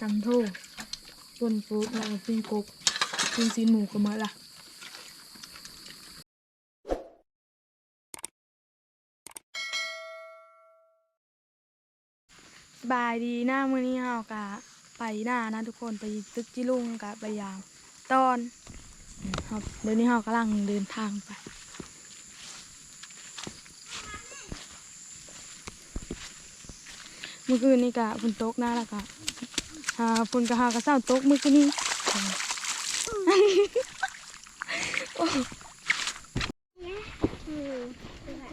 จำโทษต้นปุ๊กแล้วก็ปิ้งกบปิ้งซีนหมูก็มาละบายดีหน้ามือนี้เฮากะไปหน้านะทุกคนไปตึกจิลุงกะไปยามตอนครับเดี๋ยวนี้เฮากำลังเดินทางไปเมื่อคืนนี่กะฝนตกหน้าแล้วกะ ฝนกระหากระเศร้าตกเมื่อคืนนี้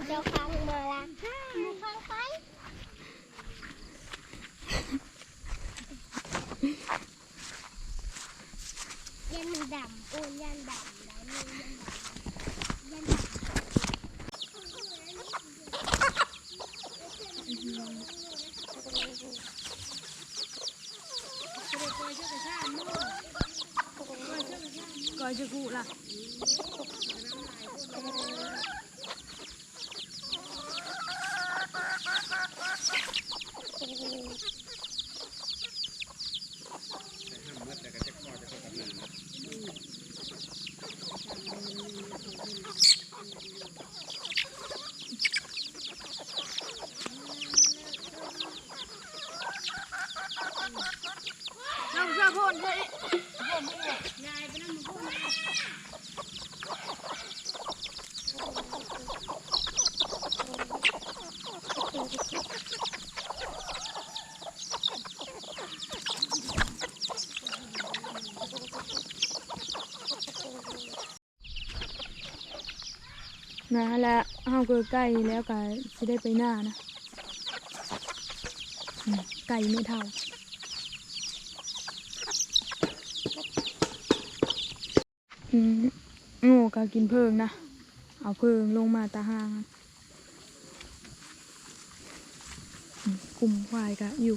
เดี๋ยวฟังมาละมาฟังไปยันมันดำโอ้ยยันดำแล้วนี่ยันดำยันดำ ก้อยจ นะและเฮาก็ใกล้แล้วก็สิได้ไปหน้านะไก่ไม่เท่าอืมโง่ก็กินเพิงนะ เอาเพิงลงมาตาห้างกลุ่มควายก็อยู่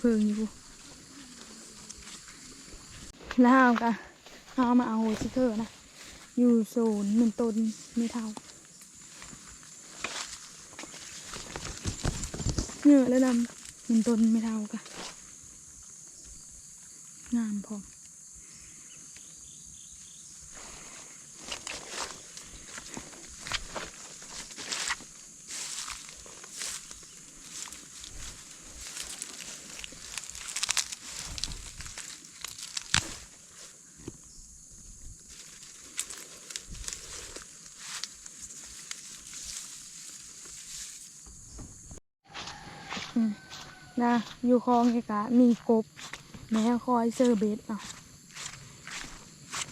เพิงอยู่แล้วก็เอามาเอาชิเกอร์นะ อยู่โซนหนึ่งต้นไม่เท่า เยอะแล้วดำมันต้นไม่เท่ากันงามพอ นะ อยู่คลองนี่กะมีกบ แม่คอยเซอร์เบสเอา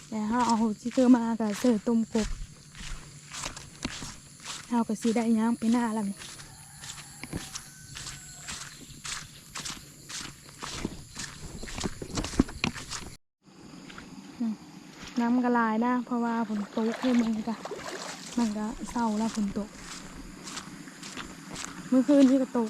แต่ถ้าเอาชิเกอร์มากะเซอร์ต้มกบเอากะสีได้ย่างไปหน้าล้วนี่อืมน้ำกระลายนะ เพราะว่าฝนตกให้มันกะมันก็เศร้าแล้วฝนตก เมื่อคืนที่ก็ตก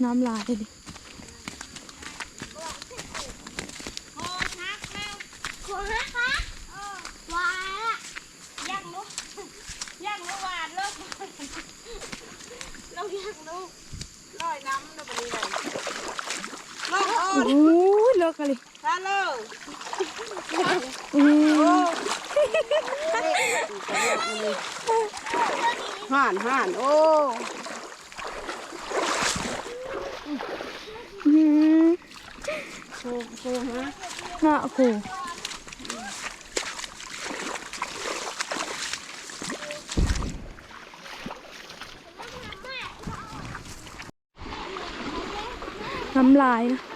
้ำลยลอยโอ้โอ้ยเลิกกันเลยฮัลโหลอื้อห่านห่านโอ้ หือ โคโคฮะน่าโคน้ำลายนะ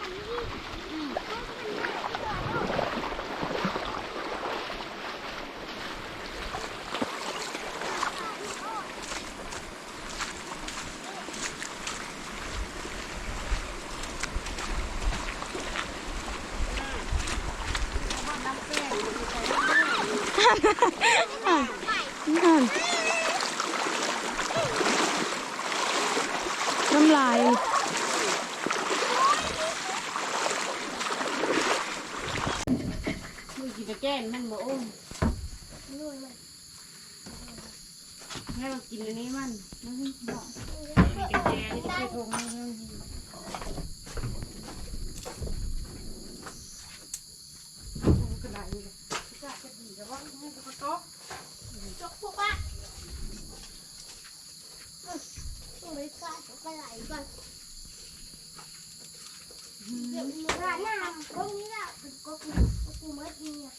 นั่นน้ำลายมือกินตะแกรงมันบ่อุ้มให้เรากินอันนี้มันมันบอกมีกระแจที่จะไปทงมัน จกพวกว่าไม่ กล้าไปไหนก่อนเดี๋ยวมีร้านหน้าก็มีแหละเป็นก็กูก็กูไม่กินเนี่ย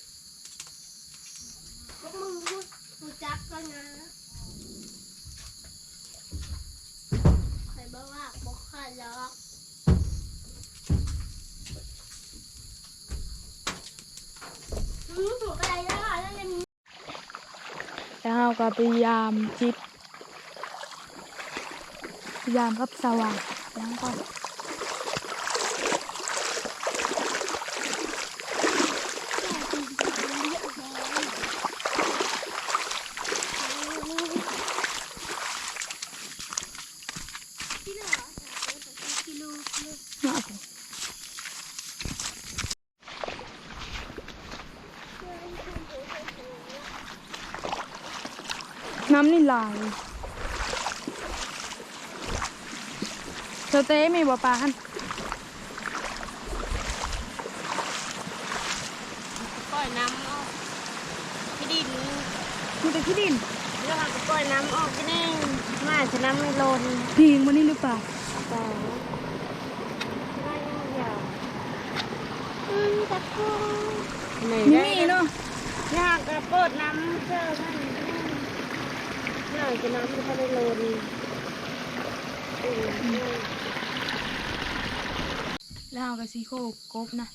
ก็มึงรู้รู้จักกันนะใครบอกว่าบอกขาดหรอกอืมอะไรแล้วอะแล้วยังแล้วเราก็พยายามจิตพ ยายามกับสว่างแล้วก็มาเอาไปน้ำนี่ลาย เต๊มีบ่ปลาหันก้อยน้ำออกที่ดินมีแต่ขี้ดินแล้วเราก็ก้อยน้ำออกที่นี่มาจะน้ำไม่ลนพิงมันนี่หรือเปล่าแต่ได้ยังเดียวอืมตะกูมีมีเนาะอยากจะเปิดน้ำเจอมันอยากจะน้ำไม่ทันได้ลนอืม แล้วเอากระซีโคกบนะ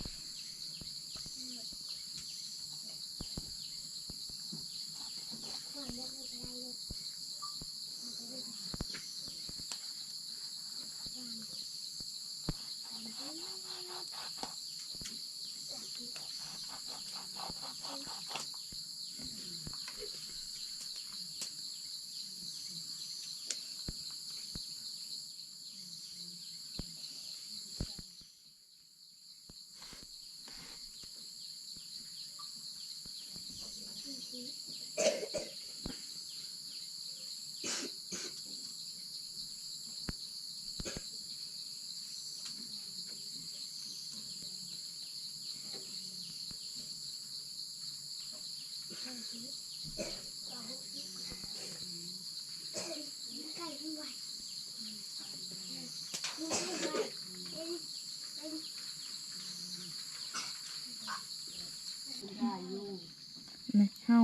นี่เฮา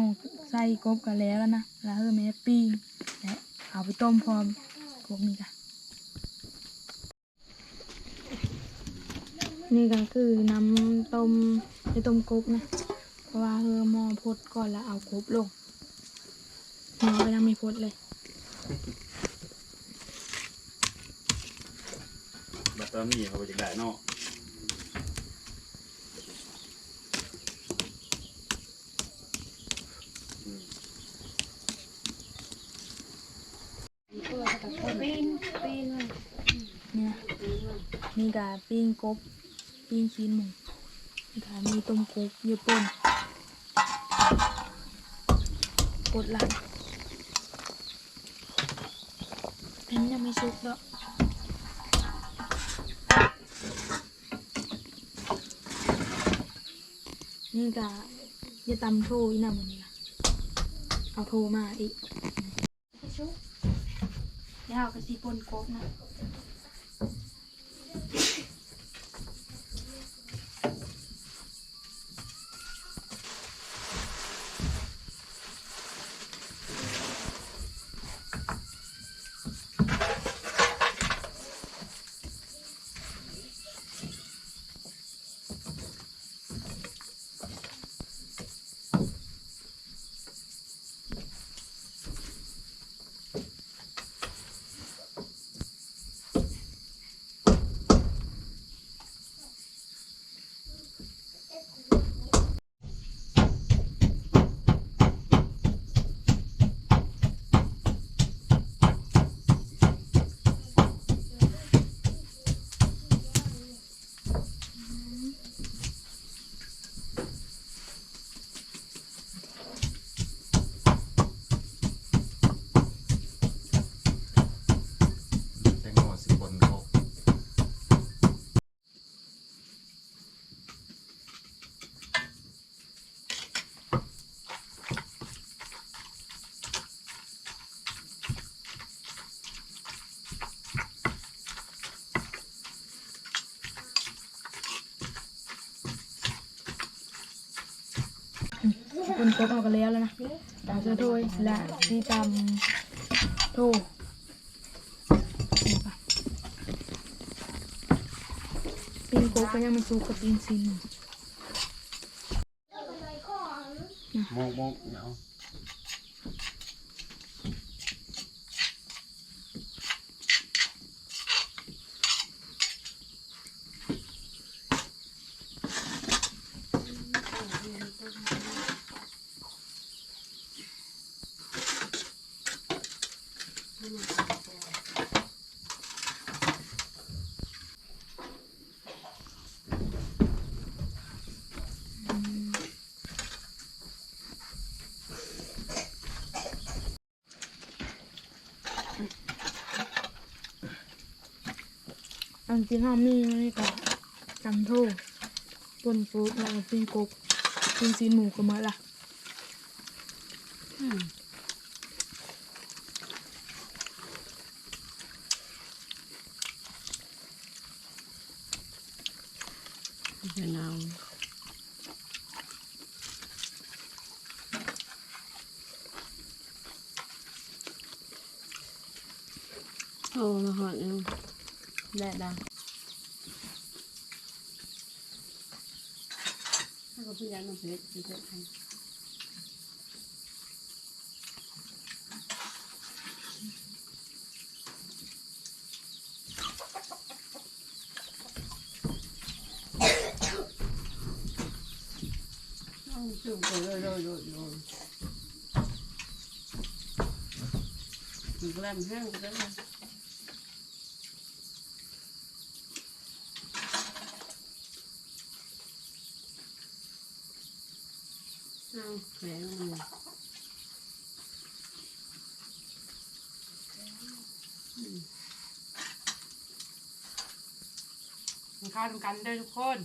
ใส่กบกันแล้วนะแล้วเฮอแม่ปิ้งและเอาไปต้มพร้อมพวกนี้ค่ะนี่ก็คือน้ำต้มในต้มกบนะ เพราะว่าเฮอมอพดก่อนแล้วเอากบลงมอก็ยังไม่พดเลยบัตเตอร์มี่เขาไปจากไหนเนาะ ปีนปีน เนี่ย ก็ปิ้งกบปิ้งชิ้นหมูก็มีต้มกบเยอะป่นปดหลังอันนี้ยังไม่สุกดอกนี่ก็อย่าตำโทอีน่ะมันนี่ละเอาโทมาอีกเดี๋ยวเอากระสีปนกบนะ กบเอากันแล้วแล้วนะตามเสื้วยและที่ตำโทปีนกบก็ยังไม่สูกกับปีนซินมองมองเนาะ อันที่ห้ามีนี่ก็ตำโทษปนกบแล้วก็ปีนกบปีนซินหมูก็หมาละเป็นเอาโอ้มาหอดเอง แดดดังถ้าก็พี่ยันมาเพชรพี่เพชรทำต้องจุ่มไปเลยเลยเลยเลยถึง แรมแห้งก็ได้เอาแข็งมันมันข้าวทำกันเด้อทุกคน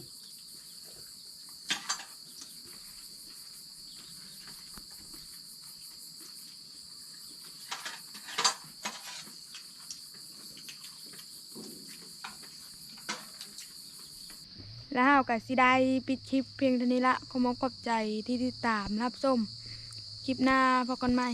แล้วเราก็สิได้ปิดคลิปเพียงเท่านี้ละขอมอขอบใจที่ติดตามรับชมคลิปหน้าพบกันใหม่